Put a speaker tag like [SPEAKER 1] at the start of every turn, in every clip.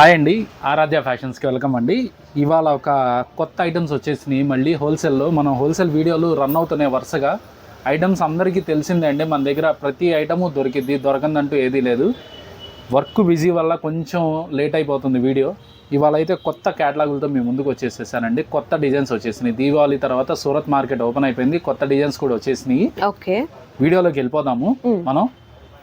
[SPEAKER 1] Hi అండి ఆరాధ్య ఫ్యాషన్స్కి welcome అండి. ఇవాళ ఒక కొత్త ఐటమ్స్ వచ్చేసినాయి. మళ్ళీ హోల్సేల్లో మనం హోల్సేల్ వీడియోలు రన్ అవుతున్నాయి వరుసగా. ఐటమ్స్ అందరికీ తెలిసిందే అండి మన దగ్గర ప్రతి ఐటము దొరికిద్ది దొరకందంటూ ఏదీ లేదు. వర్క్ బిజీ వల్ల కొంచెం లేట్ అయిపోతుంది వీడియో. ఇవాళ అయితే కొత్త క్యాటలాగులతో మీ ముందుకు వచ్చేసేసానండి. కొత్త డిజైన్స్ వచ్చేసినాయి. దీపావళి తర్వాత సూరత్ మార్కెట్ ఓపెన్ అయిపోయింది. కొత్త డిజైన్స్ కూడా వచ్చేసినాయి.
[SPEAKER 2] ఓకే.
[SPEAKER 1] వీడియోలోకి వెళ్ళిపోదాము. మనం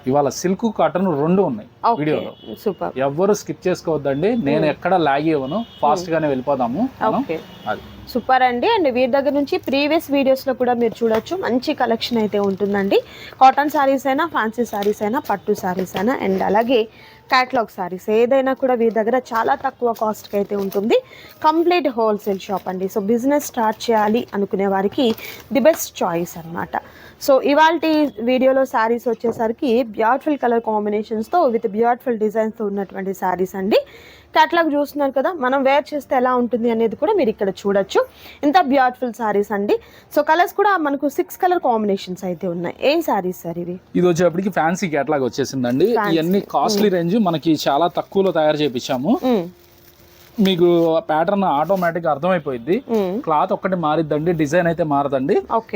[SPEAKER 1] ఇవాళ సిల్క్ కాటన్ రెండు ఉన్నాయి వీడియోలో.
[SPEAKER 2] సూపర్.
[SPEAKER 1] ఎవ్వరు స్కిప్ చేసుకోవద్దండి. నేను ఎక్కడ లాగ్ ఇవ్వను. ఫాస్ట్ గానే వెళ్ళిపోదాము అది.
[SPEAKER 2] సూపర్ అండి. అండ్ వీరి దగ్గర నుంచి ప్రీవియస్ వీడియోస్లో కూడా మీరు చూడొచ్చు. మంచి కలెక్షన్ అయితే ఉంటుందండి. కాటన్ శారీస్ అయినా ఫ్యాన్సీ శారీస్ అయినా పట్టు శారీస్ అయినా అండ్ అలాగే క్యాట్లాగ్ శారీస్ ఏదైనా కూడా వీరి దగ్గర చాలా తక్కువ కాస్ట్కి అయితే ఉంటుంది. కంప్లీట్ హోల్సేల్ షాప్ అండి. సో బిజినెస్ స్టార్ట్ చేయాలి అనుకునే వారికి ది బెస్ట్ చాయిస్ అన్నమాట. సో ఇవాళ వీడియోలో శారీస్ వచ్చేసరికి బ్యూటిఫుల్ కలర్ కాంబినేషన్స్తో విత్ బ్యూటిఫుల్ డిజైన్స్తో ఉన్నటువంటి శారీస్ అండి. క్యాట్లాగ్ చూస్తున్నారు కదా మనం వేర్ చేస్తే ఎలా ఉంటుంది అనేది కూడా మీరు ఇక్కడ చూడొచ్చు. ఇంత బ్యూటిఫుల్ శారీస్ అండి. సో కలర్స్ కూడా మనకు సిక్స్ కలర్ కాంబినేషన్స్ అయితే ఉన్నాయి. ఏం శారీస్ సార్ ఇవి?
[SPEAKER 1] ఇది వచ్చేప్పటికి ఫ్యాన్సీ క్యాటలాగ్ వచ్చేసిందండి. ఇవన్నీ కాస్ట్లీ రేంజ్ మనకి చాలా తక్కువలో తయారు చేపించాము.
[SPEAKER 2] మ్మ్.
[SPEAKER 1] మీకు ప్యాటర్న్ ఆటోమేటిక్ అర్థమైపోయింది
[SPEAKER 2] మ్మ్.
[SPEAKER 1] క్లాత్ ఒక్కటి మారిద్దండి డిజైన్ అయితే మారదండి.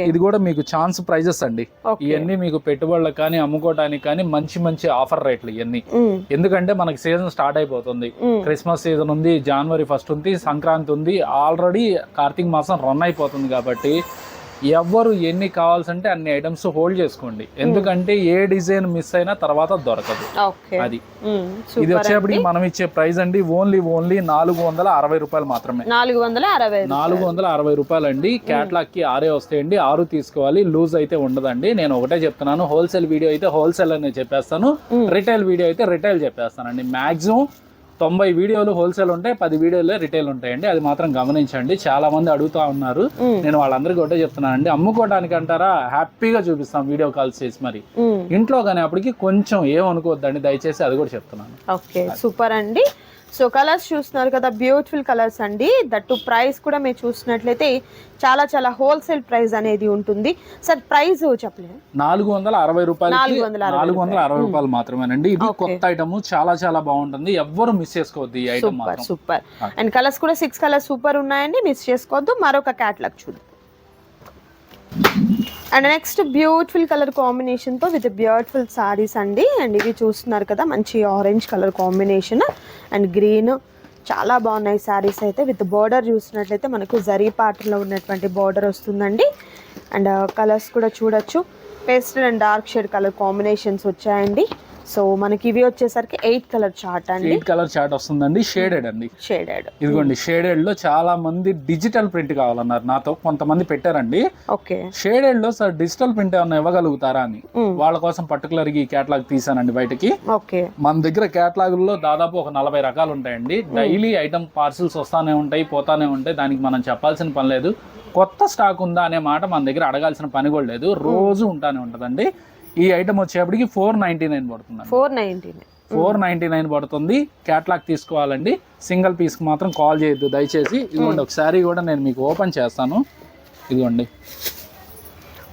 [SPEAKER 1] ఇది కూడా మీకు ఛాన్స్ ప్రైజెస్ అండి. ఇవన్నీ మీకు పెట్టుబడులకు కానీ అమ్ముకోవడానికి కానీ మంచి మంచి ఆఫర్ రేట్లు ఇవన్నీ
[SPEAKER 2] మ్మ్.
[SPEAKER 1] ఎందుకంటే మనకి సీజన్ స్టార్ట్ అయిపోతుంది. క్రిస్మస్ సీజన్ ఉంది జనవరి ఫస్ట్ ఉంది సంక్రాంతి ఉంది. ఆల్రెడీ కార్తీక మాసం రన్ అయిపోతుంది కాబట్టి ఎవ్వరు ఎన్ని కావాల్సింటే అన్ని ఐటమ్స్ హోల్డ్ చేసుకోండి. ఎందుకంటే ఏ డిజైన్ మిస్ అయినా తర్వాత దొరకదు. అది. ఇది వచ్చేప్పటికి మనం ఇచ్చే ప్రైస్ అండి ఓన్లీ ఓన్లీ నాలుగు వందల అరవై రూపాయలు మాత్రమే.
[SPEAKER 2] నాలుగు వందల అరవై
[SPEAKER 1] నాలుగు వందల అరవై రూపాయలు అండి క్యాట్లాగ్కి ఆరే వస్తాయండి. ఆరు తీసుకోవాలి. లూజ్ అయితే ఉండదండి. నేను ఒకటే చెప్తున్నాను. హోల్సేల్ వీడియో అయితే హోల్సేల్ అనే చెప్పేస్తాను. రిటైల్ వీడియో అయితే రిటైల్ చెప్పేస్తానండి. మాక్సిమం తొంభై వీడియోలు హోల్సేల్ ఉంటాయి పది వీడియోలే రిటైల్ ఉంటాయండి. అది మాత్రం గమనించండి. చాలా మంది అడుగుతా ఉన్నారు. నేను వాళ్ళందరికీ ఒకటే చెప్తున్నానండి. అమ్ముకోవడానికి అంటారా? హ్యాపీగా చూపిస్తాం వీడియో కాల్స్ చేసి మరి. ఇంట్లో కానీ అప్పటికి కొంచెం ఏమనుకోవద్దండి దయచేసి అది కూడా చెప్తున్నాను.
[SPEAKER 2] ఓకే సూపర్ అండి. సో కలర్స్ చూస్తున్నారు కదా బ్యూటిఫుల్ కలర్స్ అండి. దట్టు ప్రైస్ కూడా మీరు చూసినట్లయితే చాలా చాలా హోల్సేల్ ప్రైస్ అనేది ఉంటుంది. సార్ ప్రైస్ చెప్పలేదు?
[SPEAKER 1] నాలుగు వందల అరవై రూపాయలకి
[SPEAKER 2] నాలుగు వందల అరవై
[SPEAKER 1] నాలుగు వందల అరవై రూపాయలు. మాత్రమేనండి ఇది. కొత్త ఐటమ్ చాలా చాలా బాగుంటుంది. ఎవ్వరు మిస్ చేసుకోవద్దు ఈ ఐటమ్
[SPEAKER 2] సూపర్. అండ్ కలర్స్ కూడా సిక్స్ కలర్స్ సూపర్ ఉన్నాయండి. మిస్ చేసుకోవద్దు. మరొక క్యాట్లాగ్ చూద్దాం. అండ్ నెక్స్ట్ బ్యూటిఫుల్ కలర్ కాంబినేషన్తో విత్ బ్యూటిఫుల్ సారీస్ అండి. అండ్ ఇవి చూస్తున్నారు కదా మంచి orange colour combination and green చాలా బాగున్నాయి సారీస్ అయితే. విత్ బార్డర్ చూసినట్లయితే మనకు జరీ పాటలో ఉన్నటువంటి బార్డర్ వస్తుందండి. అండ్ కలర్స్ uh, కూడా చూడొచ్చు. Pastel and dark shade colour combinations వచ్చాయండి. సో మనకి ఇవి వచ్చేసరికి ఎయిట్ కలర్ చార్ట్ అండి.
[SPEAKER 1] ఎయిట్ కలర్ చార్ట్ వస్తుందండి షేడెడ్ అండి.
[SPEAKER 2] షేడెడ్.
[SPEAKER 1] ఇదిగోండి షేడెడ్లో చాలా మంది డిజిటల్ ప్రింట్ కావాలన్నారు. నాతో కొంతమంది పెట్టారండి.
[SPEAKER 2] ఓకే.
[SPEAKER 1] షేడెడ్లో సార్ డిజిటల్ ప్రింట్ ఏమన్నా ఇవ్వగలుగుతారా? అని. వాళ్ళ కోసం పర్టికులర్ ఈ కేటలాగ్ తీసానండి బయటకి.
[SPEAKER 2] ఓకే.
[SPEAKER 1] మన దగ్గర కేటలాగ్లో దాదాపు ఒక నలభై రకాలు ఉంటాయండి. డైలీ ఐటమ్ పార్సిల్స్ వస్తానే ఉంటాయి పోతానే ఉంటాయి. దానికి మనం చెప్పాల్సిన పని లేదు. కొత్త స్టాక్ ఉందా అనే మాట మన దగ్గర అడగాల్సిన పని కూడా లేదు. రోజు ఉంటానే ఉంటదండి. ఈ ఐటమ్ వచ్చేప్పటికి ఫోర్ నైన్టీ నైన్ పడుతుందండి.
[SPEAKER 2] Four nineteen
[SPEAKER 1] four ninety nine పడుతుంది. క్యాట్లాగ్ తీసుకోవాలండి. సింగిల్ పీస్కి మాత్రం కాల్ చేయొద్దు. దయచేసి ఇదిగోండి ఒక శారీ కూడా నేను మీకు ఓపెన్ చేస్తాను. ఇదిగోండి.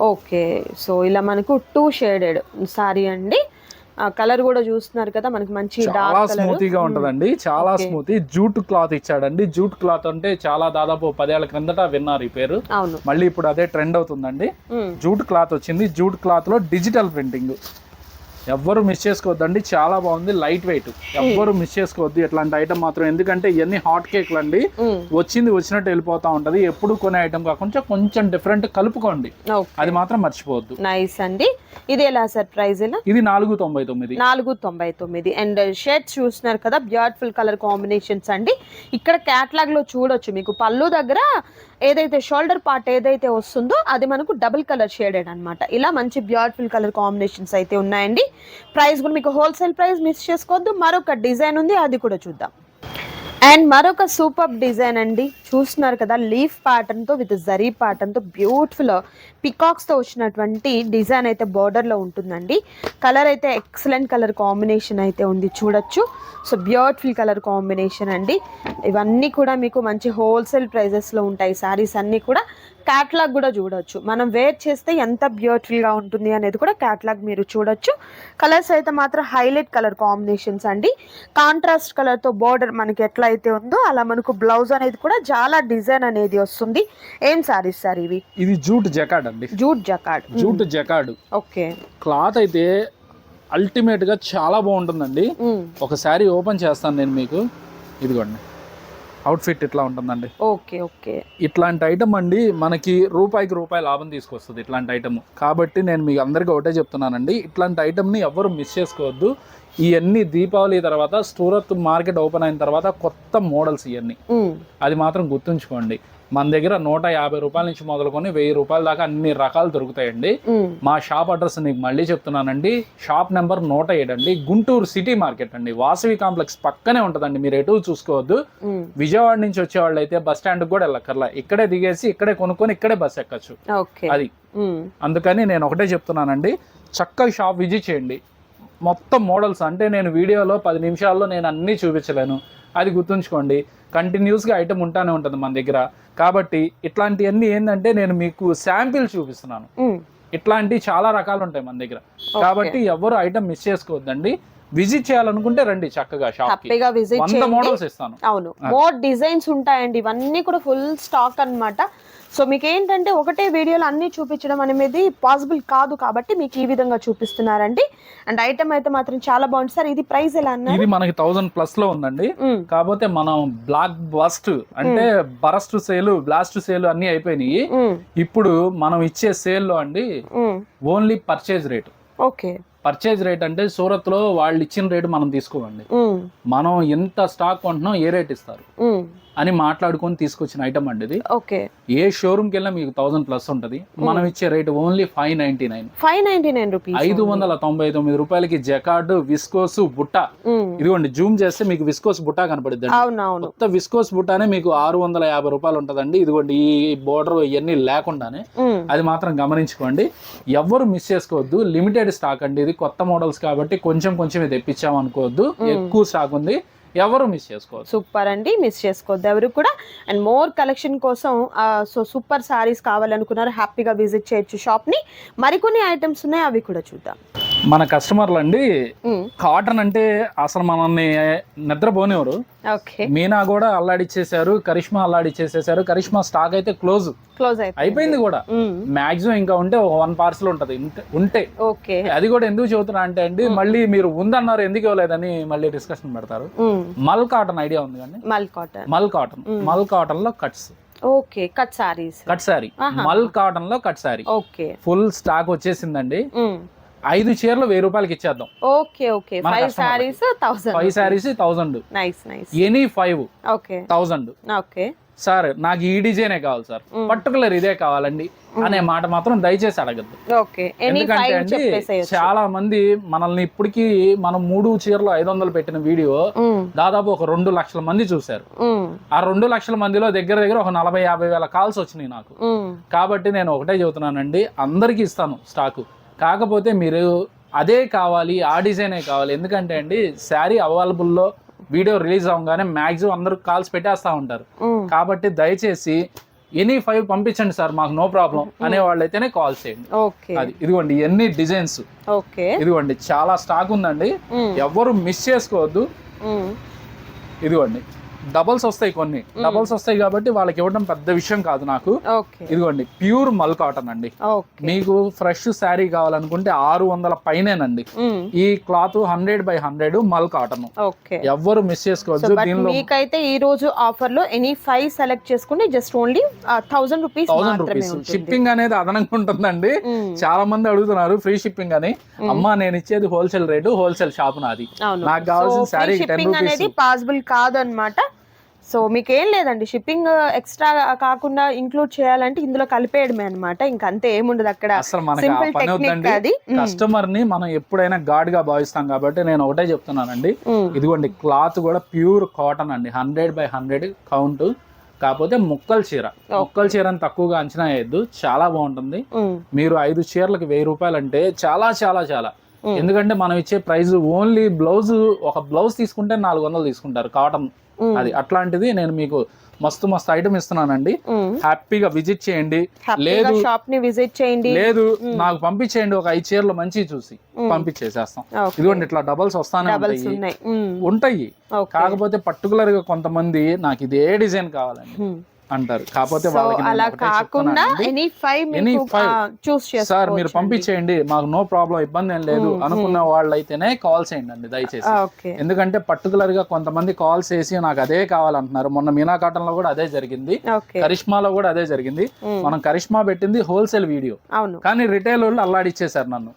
[SPEAKER 2] ఓకే. సో ఇలా మనకు టూ షేడెడ్ సారీ అండి. కలర్ కూడా చూస్తున్నారు కదా మనకి మంచి
[SPEAKER 1] చాలా స్మూతీగా ఉంటదండి. చాలా. స్మూతీ. జూట్ క్లాత్ ఇచ్చాడండి. జూట్ క్లాత్ అంటే చాలా దాదాపు పదేళ్ళ క్రిందట విన్నారు ఈ పేరు. మళ్ళీ ఇప్పుడు అదే ట్రెండ్ అవుతుందండి. జూట్ క్లాత్ వచ్చింది. జూట్ క్లాత్లో డిజిటల్ ప్రింటింగ్. ఎవ్వరు మిస్ చేసుకోవద్దండి. చాలా బాగుంది. లైట్ వెయిట్ ఎవ్వరు మిస్ చేసుకోవద్దు. ఇట్లాంటి ఐటమ్ మాత్రం. ఎందుకంటే ఇవన్నీ హాట్ కేక్లు అండి?
[SPEAKER 2] మ్మ్.
[SPEAKER 1] వచ్చింది వచ్చినట్టు వెళ్ళిపోతా ఉంటది. ఎప్పుడు కొనే ఐటమ్ కాకుండా కొంచెం డిఫరెంట్ కలుపుకోండి. అది మాత్రం మర్చిపోవద్దు.
[SPEAKER 2] నైస్ అండి. ఇది ఎలా సార్ ప్రైస్ ఎలా
[SPEAKER 1] ఇది నాలుగు తొంభై తొమ్మిది.
[SPEAKER 2] నాలుగు తొంభై తొమ్మిది. అండ్ షేడ్స్ చూస్తున్నారు కదా బ్యూటిఫుల్ కలర్ కాంబినేషన్స్ అండి. ఇక్కడ క్యాట్లాగ్లో చూడొచ్చు మీకు. పళ్ళు దగ్గర ఏదైతే షోల్డర్ పార్ట్ ఏదైతే వస్తుందో అది మనకు డబుల్ కలర్ షేడెడ్ అన్నమాట. ఇలా మంచి బ్యూటిఫుల్ కలర్ కాంబినేషన్స్ అయితే ఉన్నాయండి. ప్రైస్ కూడా మీకు హోల్సేల్ ప్రైస్ మిస్ చేసుకోవద్దు. మరొక డిజైన్ ఉంది అది కూడా చూద్దాం. అండ్ మరొక సూపర్ డిజైన్ అండి. చూస్తున్నారు కదా లీఫ్ ప్యాటర్న్తో విత్ జరీ ప్యాటర్న్తో బ్యూటిఫుల్ పికాక్స్తో వచ్చినటువంటి డిజైన్ అయితే బోర్డర్లో ఉంటుందండి. కలర్ అయితే ఎక్సలెంట్ కలర్ కాంబినేషన్ అయితే ఉంది చూడొచ్చు. సో బ్యూటిఫుల్ కలర్ కాంబినేషన్ అండి. ఇవన్నీ కూడా మీకు మంచి హోల్సేల్ ప్రైజెస్లో ఉంటాయి. సారీస్ అన్నీ కూడా క్యాట్లాగ్ కూడా చూడొచ్చు. మనం వేర్ చేస్తే ఎంత బ్యూటిఫుల్గా ఉంటుంది అనేది కూడా క్యాట్లాగ్ మీరు చూడొచ్చు. కలర్స్ అయితే మాత్రం హైలైట్ కలర్ కాంబినేషన్స్ అండి. కాంట్రాస్ట్ కలర్తో బోర్డర్ మనకి ఎట్లా అయితే ఉందో అలా మనకు బ్లౌజ్ అనేది కూడా చాలా డిజైన్ అనేది వస్తుంది. ఏం సారీస్ సార్ ఇవి?
[SPEAKER 1] ఇది జూట్ జకాడ్ అండి.
[SPEAKER 2] Jute jacquard.
[SPEAKER 1] Jute jacquard.
[SPEAKER 2] Okay.
[SPEAKER 1] Cloth అయితే అల్టిమేట్గా చాలా బాగుంటుందండి. ఒక శారీ ఓపెన్ చేస్తాను నేను మీకు. ఇదిగోండి. అవుట్ఫిట్ ఇట్లా ఉంటుందండి.
[SPEAKER 2] Okay okay.
[SPEAKER 1] ఇట్లాంటి ఐటమ్ అండి మనకి రూపాయికి రూపాయి లాభం తీసుకొస్తుంది ఇట్లాంటి ఐటమ్ కాబట్టి నేను మీకు అందరికీ ఒకటే చెప్తున్నానండి ఇట్లాంటి ఐటమ్ని ఎవరు మిస్ చేసుకోవద్దు. ఇవన్నీ దీపావళి తర్వాత సూరత్ మార్కెట్ ఓపెన్ అయిన తర్వాత కొత్త మోడల్స్ ఇవన్నీ. అది మాత్రం గుర్తుంచుకోండి. మన దగ్గర నూట యాభై రూపాయల నుంచి మొదలుకొని వెయ్యి రూపాయల దాకా అన్ని రకాలు దొరుకుతాయండి. మా షాప్ అడ్రస్ నీకు మళ్ళీ చెప్తున్నానండి. షాప్ నెంబర్ నూట అండి. గుంటూరు సిటీ మార్కెట్ అండి. వాసవి కాంప్లెక్స్ పక్కనే ఉంటుందండి. మీరు ఎటు చూసుకోవద్దు. విజయవాడ నుంచి వచ్చే వాళ్ళు అయితే బస్ స్టాండ్ కూడా వెళ్ళక్కర్లా. ఇక్కడే దిగేసి ఇక్కడే కొనుక్కొని ఇక్కడే బస్ ఎక్కచ్చు. అది. అందుకని నేను ఒకటే చెప్తున్నానండి. చక్కగా షాప్ విజిట్ చేయండి. మొత్తం మోడల్స్ అంటే నేను వీడియోలో పది నిమిషాల్లో నేను అన్నీ చూపించలేను. అది గుర్తుంచుకోండి. కంటిన్యూస్గా ఐటమ్ ఉంటానే ఉంటుంది మన దగ్గర. కాబట్టి ఇట్లాంటివన్నీ ఏంటంటే నేను మీకు శాంపిల్ చూపిస్తున్నాను. ఇట్లాంటి చాలా రకాలు ఉంటాయి మన దగ్గర. కాబట్టి ఎవరు ఐటమ్ మిస్ చేసుకోవద్దండి. విజిట్ చేయాలనుకుంటే రండి చక్కగా షాప్కి
[SPEAKER 2] హ్యాపీగా విజిట్ చేయండి.
[SPEAKER 1] మోడల్స్ ఇస్తాను.
[SPEAKER 2] అవును. మోర్ డిజైన్స్ ఉంటాయండి. ఇవన్నీ కూడా ఫుల్ స్టాక్ అన్నమాట. సో మీకు ఏంటంటే ఒకటే వీడియోలో అన్ని చూపించడం అనేది పాసిబుల్ కాదు కాబట్టి మీకు ఈ విధంగా చూపిస్తున్నారండి. అండ్ ఐటమ్ అయితే మాత్రం చాలా బాగుంది. సార్ ఇది ప్రైస్ ఎలా అన్నారు?
[SPEAKER 1] ఇది మనకి థౌజండ్ ప్లస్లో ఉందండి. కాకపోతే మనం బ్లాక్ బస్ట్ అంటే బరస్ట్ సేల్ బ్లాస్ట్ సేల్ అన్ని అయిపోయినాయి. ఇప్పుడు మనం ఇచ్చే సేల్లో అండి. Only purchase rate
[SPEAKER 2] okay
[SPEAKER 1] purchase rate అంటే సూరత్లో వాళ్ళు ఇచ్చిన రేటు మనం తీసుకోమండి
[SPEAKER 2] మ్మ్.
[SPEAKER 1] మనం ఎంత స్టాక్ కొంటున్నాం ఏ రేట్ ఇస్తారు. అని మాట్లాడుకొని తీసుకొచ్చిన ఐటమ్ అండి ఇది.
[SPEAKER 2] ఓకే.
[SPEAKER 1] ఏ షోరూమ్కి వెళ్ళినా మీకు థౌసండ్ ప్లస్ ఉంటుంది. మనం ఇచ్చే rate only five ninety nine
[SPEAKER 2] five ninety nine rupees
[SPEAKER 1] ఐదు వందల తొంభై తొమ్మిది రూపాయలకి జకార్డ్ విస్కోస్ బుట్ట. ఇదిగోండి జూమ్ చేస్తే మీకు విస్కోస్ బుట్ట కనపడుద్ది కొత్త విస్కోస్ బుట్టానే మీకు ఆరు వందల యాభై రూపాయలు ఉంటుందండి. ఇదిగోండి ఈ బోర్డర్ ఇవన్నీ లేకుండానే. అది మాత్రం గమనించుకోండి. ఎవ్వరు మిస్ చేసుకోవద్దు. లిమిటెడ్ స్టాక్ అండి ఇది. కొత్త మోడల్స్ కాబట్టి కొంచెం కొంచెం తెప్పించాం అనుకోవద్దు ఎక్కువ స్టాక్ ఉంది. ఎవరు మిస్ చేసుకోవద్దు.
[SPEAKER 2] సూపర్ అండి మిస్ చేసుకోవద్దు. ఎవరు కూడా అండ్ మోర్ కలెక్షన్ కోసం సో సూపర్ సారీస్ కావాలనుకున్నారు హ్యాపీగా విజిట్ చేయొచ్చు షాప్ని మరికొన్ని ఐటమ్స్ ఉన్నాయి అవి కూడా చూద్దాం.
[SPEAKER 1] మన కస్టమర్లు అండి కాటన్ అంటే అసలు మనల్ని నిద్రపోనివ్వరు.
[SPEAKER 2] ఓకే.
[SPEAKER 1] మీనా కూడా అల్లాడిచ్చేసారు కరిష్మా అల్లాడిచ్చేసేసారు కరిష్మా స్టాక్ అయితే క్లోజ్
[SPEAKER 2] క్లోజ్ అయిపోయింది.
[SPEAKER 1] కూడా. మాక్సిమం ఇంకా ఉంటే ఒక వన్ పార్సల్ ఉంటది. ఉంటే- అది కూడా ఎందుకు చెబుతున్నా అంటే అండి మళ్ళీ మీరు ఉందన్నారు ఎందుకు ఇవ్వలేదని మళ్ళీ డిస్కషన్ పెడతారు. మల్ కాటన్ ఐడియా ఉంది కండి
[SPEAKER 2] మల్ కాటన్.
[SPEAKER 1] మల్ కాటన్. మల్ కాటన్లో cuts
[SPEAKER 2] okay cut saris
[SPEAKER 1] cut sari. Mul కాటన్లో cut sari
[SPEAKER 2] okay.
[SPEAKER 1] Full stock వచ్చేసిందండి. ఐదు చీరలు వెయ్యి రూపాయలకి ఇచ్చేద్దాం.
[SPEAKER 2] Okay okay. Five saris thousand
[SPEAKER 1] five saris thousand
[SPEAKER 2] nice nice
[SPEAKER 1] any five
[SPEAKER 2] okay.
[SPEAKER 1] Thousand
[SPEAKER 2] okay.
[SPEAKER 1] Sir నాకు ఈ డిజైనే కావాలి సార్. పర్టికులర్ ఇదే కావాలండి అనే మాట మాత్రం దయచేసి అడగద్దు. ఎందుకంటే అండి చాలా మంది మనల్ని ఇప్పటికీ మనం మూడు చీరలు ఐదు వందలు పెట్టిన వీడియో దాదాపు ఒక రెండు లక్షల మంది చూశారు. ఆ రెండు లక్షల మందిలో దగ్గర దగ్గర ఒక నలభై యాభై వేల కాల్స్ వచ్చినాయి నాకు. కాబట్టి నేను ఒకటే చెబుతున్నానండి అందరికీ ఇస్తాను స్టాకు. కాకపోతే మీరు అదే కావాలి ఆ డిజైనే కావాలి. ఎందుకంటే అండి శారీ అవైలబుల్లో వీడియో రిలీజ్ అవ్వగానే మ్యాక్సిమం అందరూ కాల్స్ పెట్టేస్తూ ఉంటారు. కాబట్టి దయచేసి ఎనీ ఫైవ్ పంపించండి సార్ మాకు నో ప్రాబ్లం అనే వాళ్ళైతేనే కాల్ చేయండి.
[SPEAKER 2] ఓకే.
[SPEAKER 1] అది ఇదిగోండి ఎన్ని డిజైన్స్.
[SPEAKER 2] ఓకే.
[SPEAKER 1] ఇదిగోండి చాలా స్టాక్ ఉందండి. ఎవ్వరు మిస్ చేసుకోవద్దు. ఇదిగోండి డబల్స్ వస్తాయి కొన్ని. డబల్స్ వస్తాయి కాబట్టి వాళ్ళకి ఇవ్వడం పెద్ద విషయం కాదు నాకు. ఇదిగోండి ప్యూర్ మల్ కాటన్ అండి. మీకు ఫ్రెష్ శారీ కావాలనుకుంటే ఆరు వందల పైనేనండి. ఈ cloth hundred by hundred mul cotton.
[SPEAKER 2] Okay.
[SPEAKER 1] ఎవ్వరు మిస్ దీనిలో
[SPEAKER 2] మీకైతే ఈ రోజు ఆఫర్లో ఎనీ ఫైవ్ సెలెక్ట్ చేసుకుంటే just only thousand rupees
[SPEAKER 1] thousand rupees. Shipping అనేది అదనంగా ఉంటుందండి. చాలా మంది అడుగుతున్నారు ఫ్రీ షిప్పింగ్ అని. అమ్మా నేను ఇచ్చేది హోల్సేల్ రేటు హోల్సేల్ షాప్ నాది. నాకు కావాల్సిన శారీ టెన్ రూపీస్.
[SPEAKER 2] పాసిబుల్ కాదు అనమాట సో మీకు ఏం లేదండి. షిప్పింగ్ ఎక్స్ట్రా కాకుండా ఇంక్లూడ్ చేయాలంటే ఇందులో కలిపేయడమే అనమాట ఇంకా అంతే ఏముండదు అక్కడ.
[SPEAKER 1] అసలు మనకి ఆ
[SPEAKER 2] సింపుల్ టెక్నిక్ అది.
[SPEAKER 1] కస్టమర్ని మనం ఎప్పుడైనా గాడ్గా భావిస్తాం కాబట్టి నేను ఒకటే చెప్తున్నానండి. ఇదిగోండి క్లాత్ కూడా ప్యూర్ కాటన్ అండి. Hundred by hundred count. కాకపోతే ముక్కల చీర. ముక్కల చీరని తక్కువగా అంచనా వేయద్దు. చాలా బాగుంటుంది. మీరు ఐదు చీరలకు వెయ్యి రూపాయలు అంటే చాలా చాలా. చాలా. ఎందుకంటే మనం ఇచ్చే ప్రైస్ ఓన్లీ బ్లౌజ్ ఒక బ్లౌజ్ తీసుకుంటే నాలుగు వందలు తీసుకుంటారు కాటన్. అది అట్లాంటిది నేను మీకు మస్తు మస్తు ఐటమ్ ఇస్తున్నానండి. హ్యాపీగా విజిట్ చేయండి. లేదు
[SPEAKER 2] షాప్ని విజిట్ చేయండి.
[SPEAKER 1] లేదు నాకు పంపించేయండి ఒక ఐదు చీరలు మంచి చూసి. పంపించేసేస్తాం. ఇదిగోండి ఇట్లా డబల్స్ వస్తానే ఉంటాయి. ఉంటాయి. కాకపోతే పర్టికులర్గా కొంతమంది నాకు ఇదే డిజైన్ కావాలండి. అంటారు. కాకపోతే వాళ్ళకి
[SPEAKER 2] అలా కాకుండా. Any five
[SPEAKER 1] Any five.
[SPEAKER 2] Choose
[SPEAKER 1] sir మీరు పంపించేయండి. మాకు నో ప్రాబ్లం ఇబ్బంది ఏం లేదు. అనుకున్న వాళ్ళు అయితేనే కాల్ చేయండి అండి దయచేసి ఎందుకంటే పర్టికులర్గా కొంతమంది కాల్స్ చేసి నాకు అదే కావాలంటున్నారు. మొన్న మీనా కాటన్లో కూడా అదే జరిగింది. కరిష్మాలో కూడా అదే జరిగింది. మనం కరిష్మా పెట్టింది హోల్సేల్ వీడియో కానీ రిటైల్ వాళ్ళు అల్లాడిచ్చేసారు నన్ను.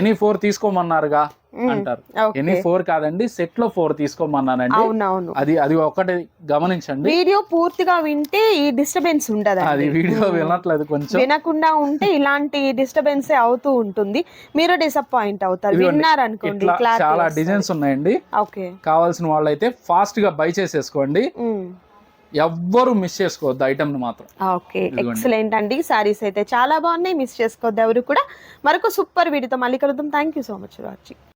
[SPEAKER 1] ఎనీ ఫోర్ తీసుకోమన్నారుగా. అంటారు. ఎనీ ఫోర్ కాదండి సెట్లో ఫోర్ తీసుకోమన్నానండి.
[SPEAKER 2] అవునవును.
[SPEAKER 1] అది అది ఒకటి గమనించండి.
[SPEAKER 2] వీడియో పూర్తిగా వింటే ఈ డిస్టర్బెన్స్ ఉండదు
[SPEAKER 1] అది వీడియో వినట్లేదు కొంచెం.
[SPEAKER 2] వినకుండా ఉంటే ఇలాంటి డిస్టర్బెన్స్ అవుతూ ఉంటుంది. మీరు డిసప్పాయింట్ అవుతారు.
[SPEAKER 1] ఇట్లా
[SPEAKER 2] clarity
[SPEAKER 1] చాలా. డిజైన్స్ ఉన్నాయండి.
[SPEAKER 2] ఓకే.
[SPEAKER 1] కావాల్సిన వాళ్ళైతే ఫాస్ట్గా బై చేసేసుకోండి. ఎవ్వరు మిస్ చేసుకోవద్దు ఐటమ్ మాత్రం.
[SPEAKER 2] ఓకే. ఎక్సలెంట్ అండి. సారీస్ అయితే చాలా బాగున్నాయి. మిస్ చేసుకోవద్దు ఎవరు కూడా. మరొక సూపర్ వీడియోతో మళ్ళీ కలుద్దాం. Thank you so much watching.